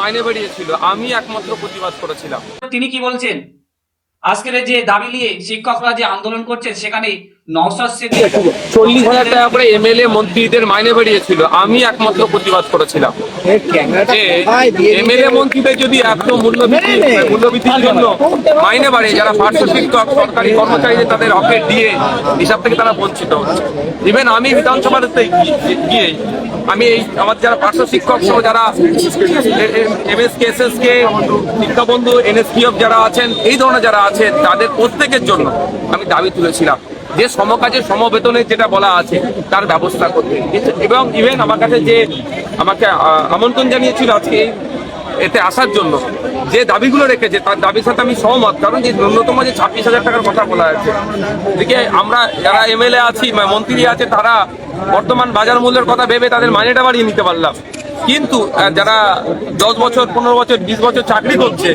মাইনে বেরিয়েছিল, আমি একমাত্র প্রতিবাদ করেছিলাম। তিনি কি বলছেন? আজকের যে দাবি নিয়ে শিক্ষকরা যে আন্দোলন করছেন, সেখানে চল্লিশ হাজার টাকা করে এমএলএ মন্ত্রীদের মাইনে বেরিয়েছিল। আমি একমাত্র প্রতিবাদ করেছিলাম। যে এমএলএ মন্ত্রীদের যদি এত মূল্যবৃদ্ধি মূল্যবৃদ্ধির জন্য মাইনে বাড়ে যারা পার্শ্ব শিক্ষক সরকারি কর্মচারীদের তাদের হকের দিয়ে হিসাব থেকে তারা বঞ্চিত হচ্ছে। ইভেন আমি বিধানসভাতে গিয়ে- গিয়ে আমি এই আমার যারা পার্শ্ব শিক্ষক সহ যারা M S K S S K শিক্ষাবন্ধু NSPF যারা আছেন এই ধরনের যারা আছেন তাদের প্রত্যেকের জন্য আমি দাবি তুলেছিলাম। যে সমকাজের সমবেতনের যেটা বলা আছে, তার ব্যবস্থা করতে। এবং ইভেন আমার কাছে যে আমাকে আমন্ত্রণ জানিয়েছিল আজকে এতে আসার জন্য, যে দাবিগুলো রেখেছে, তার দাবির সাথে আমি সহমত। কারণ যে ন্যূনতম যে ছাব্বিশ হাজার টাকার কথা বলা আছে, এদিকে আমরা যারা এমএলএ আছি মন্ত্রী আছে, তারা বর্তমান বাজার মূল্যের কথা ভেবে তাদের মাইনেটা বাড়িয়ে নিতে পারলাম। কিন্তু যারা দশ বছর, পনেরো বছর, বিশ বছর চাকরি করছে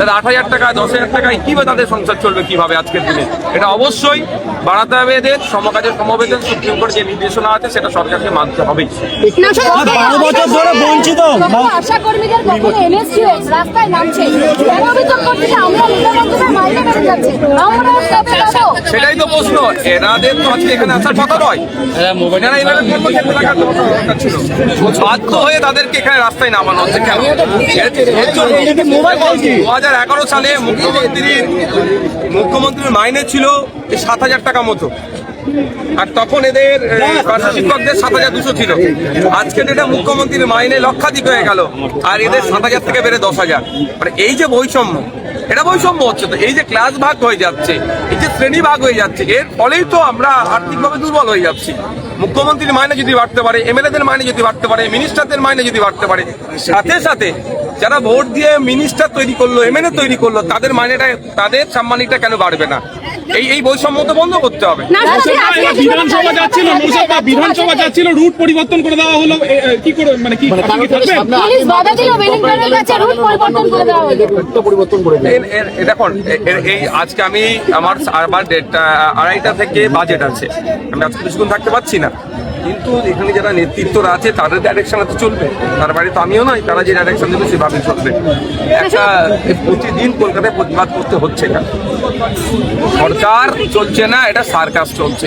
তারা আট হাজার টাকা দশ হাজার টাকায় কীভাবে তাদের সংসার চলবে কীভাবে আজকের দিনে? এটা অবশ্যই বাড়াতে হবে এদের সমকাজের সমবেদন সুপ্রিম কোর্ট যে নির্দেশনা আছে সেটা সরকারকে মানতে হবেই। বারো বছর ধরে বঞ্চিত। আশা কর্মীদের রাস্তায় নামছে আমরা সেটাই তো প্রশ্ন। এনাদের তো আজকে এখানে আসার কথা নয়। এনারা এনাদের কর্মক্ষেত্রে থাকার দরকার ছিল। বাধ্য হয়ে তাদেরকে এখানে রাস্তায় নামানো হচ্ছে। কেন? দু হাজার এগারো সালে মুখ্যমন্ত্রীর মুখ্যমন্ত্রীর মাইনে ছিল সাত হাজার টাকা মতো। আর তখন এদের শিক্ষকদের সাত হাজার দুশো ছিল। আজকে এটা মুখ্যমন্ত্রীর মাইনে লক্ষাধিক হয়ে গেল। আর এদের সাত হাজার থেকে বেড়ে দশ হাজার। মানে এই যে বৈষম্য এটা বৈষম্য হচ্ছে তো। এই যে ক্লাস ভাগ হয়ে যাচ্ছে, এই যে শ্রেণি ভাগ হয়ে যাচ্ছে, এর ফলেই তো আমরা আর্থিকভাবে দুর্বল হয়ে যাচ্ছি। মুখ্যমন্ত্রীর মাইনে যদি বাড়তে পারে, এমএলএদের মাইনে যদি বাড়তে পারে মিনিস্টারদের মাইনে যদি বাড়তে পারে, সাথে সাথে যারা ভোট দিয়ে মিনিস্টার তৈরি করল এমএলএ তৈরি করল, তাদের মাইনেটা তাদের সাম্মানিকটা কেন বাড়বে না? এই এই বৈষম্য তো বন্ধ করতে হবে। বিধানসভা যাচ্ছিল মুসাফা বিধানসভা যাচ্ছিল রুট পরিবর্তন করে দেওয়া হলো কি করে মানে কি এ দেখুন এই আজকে আমি আমার আবার ডেটটা আড়াইটা থেকে বাজেট আছে। আমি আজকে কিছুক্ষণ থাকতে পারছি না। কিন্তু এখানে যারা নেতৃত্বরা আছে, তাদের ডাইরেকশনে তো চলবে। তার বাড়ি তো আমিও নয়, তারা যে ডাইরেকশন দেবে সেভাবে চলবে। একটা প্রতিদিন কলকাতায় প্রতিবাদ করতে হচ্ছে না। সরকার চলছে না, এটা সার্কাস চলছে।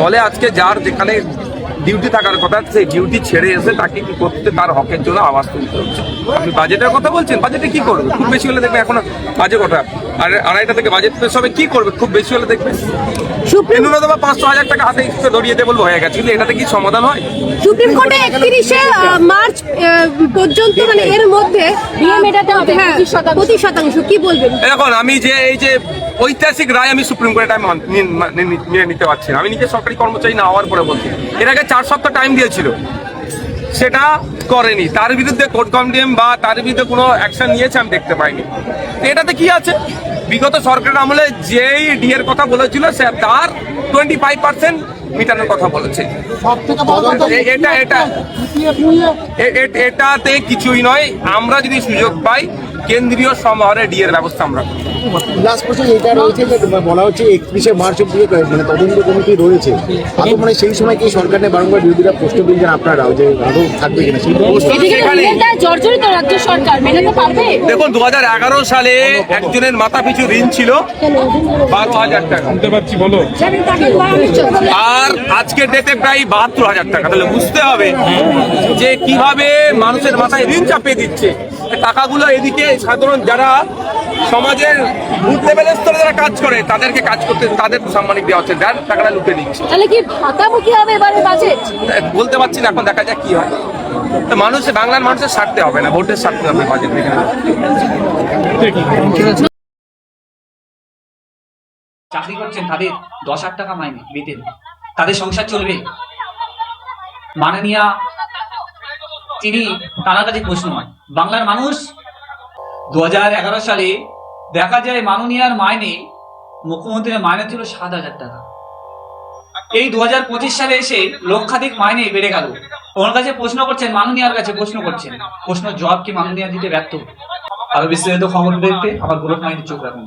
ফলে আজকে যার যেখানে ডিউটি থাকার কথা সেই ডিউটি ছেড়ে এসে তাকে কি করতে তার হকের জন্য আওয়াজ তুলতে হচ্ছে। আপনি বাজেটের কথা বলছেন বাজেটে কি করবে? খুব বেশি হলে দেখবে এখন বাজে কথা। আর আড়াইটা থেকে বাজেট পেশ হবে কি করবে? খুব বেশি হলে দেখবে। ন্যূনতম পাঁচশো হাজার টাকা হাতে ধরিয়ে দেবো হয়ে গেছে। কিন্তু এটাতে কি সমাধান হয়? সুপ্রিম কোর্টে একত্রিশে মার্চ পর্যন্ত মানে এর মধ্যে মেটাতে হবে হ্যাঁ, পঁচিশ শতাংশ। কি বলবেন? এখন আমি যে এই যে ঐতিহাসিক রায় আমি সুপ্রিম কোর্টে আমি মান- নিন- মা- নি- মেনে নিতে পারছি না। আমি নিজে সরকারি কর্মচারী না হওয়ার পরে বলছি। এর আগে চার সপ্তাহ টাইম দিয়েছিল। সেটা করেনি। তার বিরুদ্ধে কোর্ট কমডিএম বা তার বিরুদ্ধে কোনো অ্যাকশন নিয়েছে আমি দেখতে পাইনি। এটাতে কি আছে? বিগত সরকারের আমলে যেই ডিএর কথা বলেছিল সে তার টোয়েন্টি ফাইভ পার্সেন্ট মিটানোর কথা বলেছে। এটা এটা এটাতে কিছুই নয়। আমরা যদি সুযোগ পাই কেন্দ্রীয় সমাহারে ডিএর ব্যবস্থা আমরা। লাস্ট প্রশ্ন এটা রয়েছে যে বলা হচ্ছে একত্রিশে মার্চ অব্দি মানে তদন্ত কমিটি রয়েছে আদৌ মানে সেই সময় কি সরকারের বারংবার বিরোধীরা প্রশ্ন তুলছেন আপনারাও যে আদৌ থাকবে কিনা দেখুন দু সালে একজনের মাথা পিছু ঋণ ছিল বারো হাজার টাকা। শুনতে পাচ্ছি বলো। আর আজকের ডেটে প্রায় বাহাত্তর হাজার টাকা। তাহলে বুঝতে হবে যে কীভাবে মানুষের মাথায় ঋণ চাপিয়ে দিচ্ছে। টাকাগুলো এদিকে সাধারণ যারা সমাজের বুথ লেভেলের স্তরে যারা কাজ করে তাদেরকে কাজ করতে তাদের সাম্মানিক দেওয়া হচ্ছে। যার টাকাটা লুটে নিচ্ছে তাহলে কি ভাতামুখী হবে এবারে বাজেট বলতে পারছি না এখন দেখা যাক কি হয়। তো মানুষ বাংলার মানুষের স্বার্থে হবে না ভোটের স্বার্থে হবে বাজেট দেখে চাকরি করছেন তাদের দশ হাজার টাকা মাইনে বেতন। তাদের সংসার চলবে। মাননীয়া তিনি তার কাছে প্রশ্ন হয়। বাংলার মানুষ দু এগারো সালে দেখা যায় মাননীয়ার মাইনে মুখ্যমন্ত্রীর মাইনে ছিল সাত হাজার টাকা। এই দু হাজার পঁচিশ সালে এসে লক্ষাধিক মাইনে বেড়ে গেল। ওনার কাছে প্রশ্ন করছেন, মাননীয়ার কাছে প্রশ্ন করছেন। প্রশ্ন জবাব কি মাননীয়া দিতে ব্যর্থ? আরও বিস্তারিত খবর দেখতে আবার গোলক মাইনে চোখ রাখুন।